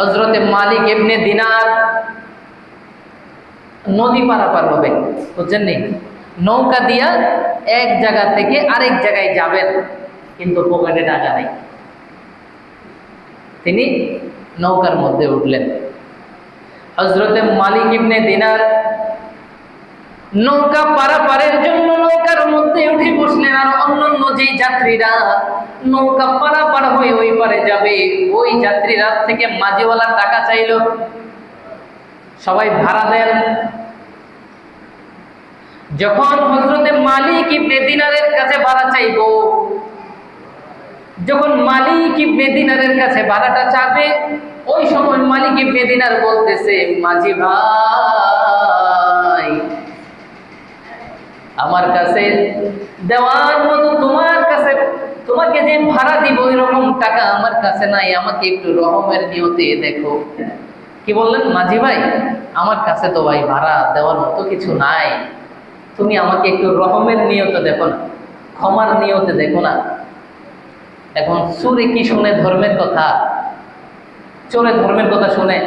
হজরতে মালিক এমনি দিনার নদী পারাপার হবে। বুঝছেন নি? নৌকা দিয়া এক জায়গা থেকে আরেক জায়গায় যাবেন, কিন্তু পকেটে টাকা নেই। তিনি নৌকার মধ্যে উঠলেন। হজরতে মালিক ইবনে দিনার নৌকা পারাপারের জন্য নৌকার মধ্যে উঠে বসলেন আর অন্যান্য যে যাত্রীরা নৌকা পারাপার হয়ে ওই পারে যাবে, ওই যাত্রীরা থেকে টাকা চাইলো। সবাই ভাড়া দেন। যখন হজরতে মালিক কাছে ভাড়া চাইব, যখন মালিক কাছে ভাড়াটা চাবে, ওই সময় মালিক ইবনে বলতেছে, মাঝি ভাই, আমার কাছে দেওয়ার মতো তোমার কাছে তোমাকে যে ভাড়া দিব ওই রকম টাকা আমার কাছে নাই, আমাকে একটু রহমের নিয়তে দেখো। কি বললেন? মাঝি ভাই, আমার কাছে তো ভাই ভাড়া দেওয়ার মতো কিছু নাই। তুমি আমাকে একটু রহমের নিয়তে দেখো না, ক্ষমার নিয়তে দেখো না। এখন সুরে কি শুনে ধর্মের কথা? চোরে ধর্মের কথা শুনে,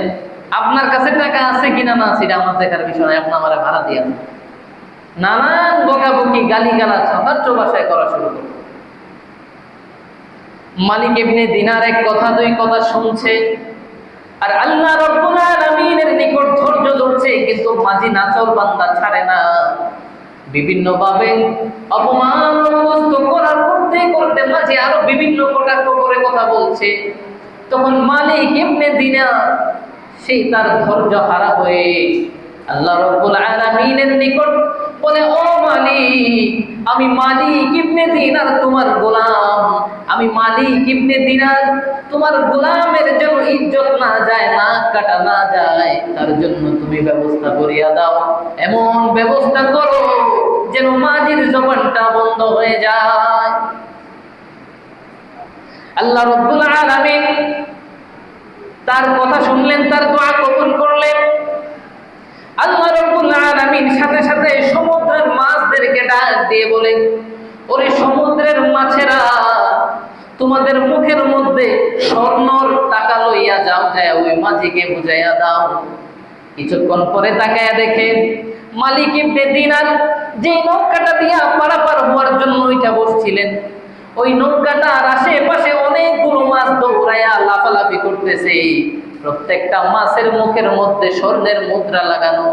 আপনার কাছে টাকা আছে কিনা না সেটা আমার দেখার বিষয় নয় আপনি আমার ভাড়া দিয়ে নানান বকাবকি গালি গালা ছাত্র ভাষায় করা শুরু করল মালিক এমনি দিনার এক কথা দুই কথা শুনছে। আর আল্লাহ রব্বুল আলামিনের নিকট ধৈর্য ধরছে, কিন্তু মাঝি নাচর বান্দা ছাড়ে না। বিভিন্ন ভাবে অপমান করার করতে করতে মাঝে আরও বিভিন্ন কটাক্ষ করে কথা বলছে। তখন মালিক এমনি দিনা সেই তার ধৈর্য হারা হয়ে আল্লাহ রব্বুল আলামিনের নিকট বলে, ও মালিক, আমি মালিক ইবনে দিনার তোমার গোলাম। আমি মালিক ইবনে দিনার তোমার গোলামের জন্য ইজ্জত না যায় না কাটা না যায়, তার জন্য তুমি ব্যবস্থা করিয়া দাও। এমন ব্যবস্থা করো যেন মাঝির জবানটা বন্ধ হয়ে যায়। আল্লাহ রব্বুল আলামিন তার কথা শুনলেন, তার দোয়া কবুল করলেন। আল্লাহ রব্বুল আলামিন সাথে সাথে সমুদ্রের মাছদেরকে ডাক দিয়ে বলেন ওরে সমুদ্রের মাছেরা, তোমাদের মুখের মধ্যে স্বর্ণর টাকা লইয়া যাও যায় ওই মাঝিকে বুঝাইয়া দাও। কিছুক্ষণ পরে তাকায়া দেখে, মালিক ইবনে যে নৌকাটা দিয়া পারাপার হওয়ার জন্য ওইটা বসছিলেন। ওই নৌকাটার আশেপাশে অনেকগুলো মাছ দৌড়াইয়া লাফালাফি করতেছে। প্রত্যেকটা মাছের মুখের মধ্যে স্বর্ণের মুদ্রা লাগানো।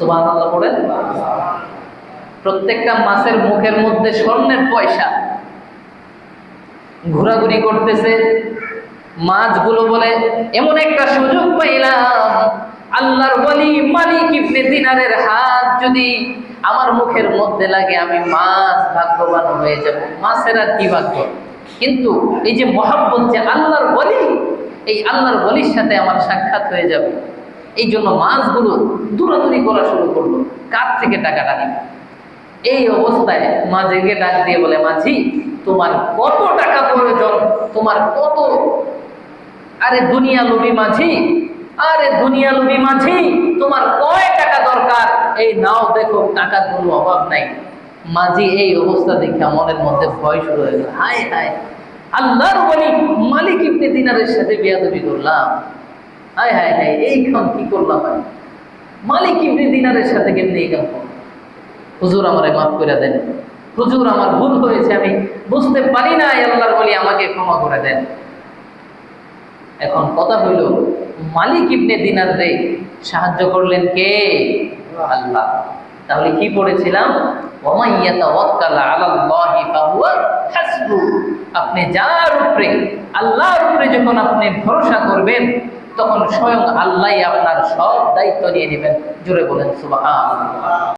সুবহানাল্লাহ পড়েন প্রত্যেকটা মাছের মুখের মধ্যে স্বর্ণের পয়সা। ঘোরাঘুরি করতেছে, মাছগুলো বলে, এমন একটা সুযোগ পাইলাম। আল্লাহর বলি মালিক ইবনে দিনারের হাত যদি আমার মুখের মধ্যে লাগে, আমি মাছ ভাগ্যবান হয়ে যাব। মাছের আর কি ভাগ্য? কিন্তু এই যে মহাব্বত যে আল্লাহর বলি এই আল্লাহর বলির সাথে আমার সাক্ষাৎ হয়ে যাবে। এই জন্য মাছগুলো দূরাদূরি করা শুরু করল। কার থেকে টাকাটা নিবে? এই অবস্থায় মাঝিকে ডাক দিয়ে বলে, মাঝি, তোমার কত টাকা প্রয়োজন? তোমার কত? আরে দুনিয়া লোভী মাঝি, আরে দুনিয়া লোভী মাঝি, তোমার কয় টাকা দরকার? এই নাও, দেখো টাকার কোনো অভাব নাই। মাঝি এই অবস্থা দেখে মনের মধ্যে ভয় শুরু হয়ে গেল। হায় হায়। আল্লাহর বলি মালিক ইবনে দিনারের সাথে বিয়াদবি করলাম। হায় হায় হায়, এই কি করলাম আমি? মালিক ইবনে দিনারের সাথে কেমনি এই হুজুর আমারে মাফ করে দেন। হুজুর আমার ভুল হয়েছে, আমি বুঝতে পারি না আল্লাহর বলি আমাকে ক্ষমা করে দেন। এখন কথা হইল, মালিক ইবনে দিনার সাহায্য করলেন কে? আল্লাহ। তাহলে কি পড়েছিলাম? আপনি যার উপরে, আল্লাহর উপরে যখন আপনি ভরসা করবেন তখন স্বয়ং আল্লাহ আপনার সব দায়িত্ব নিয়ে নেবেন। জুড়ে বলেন সুবাহ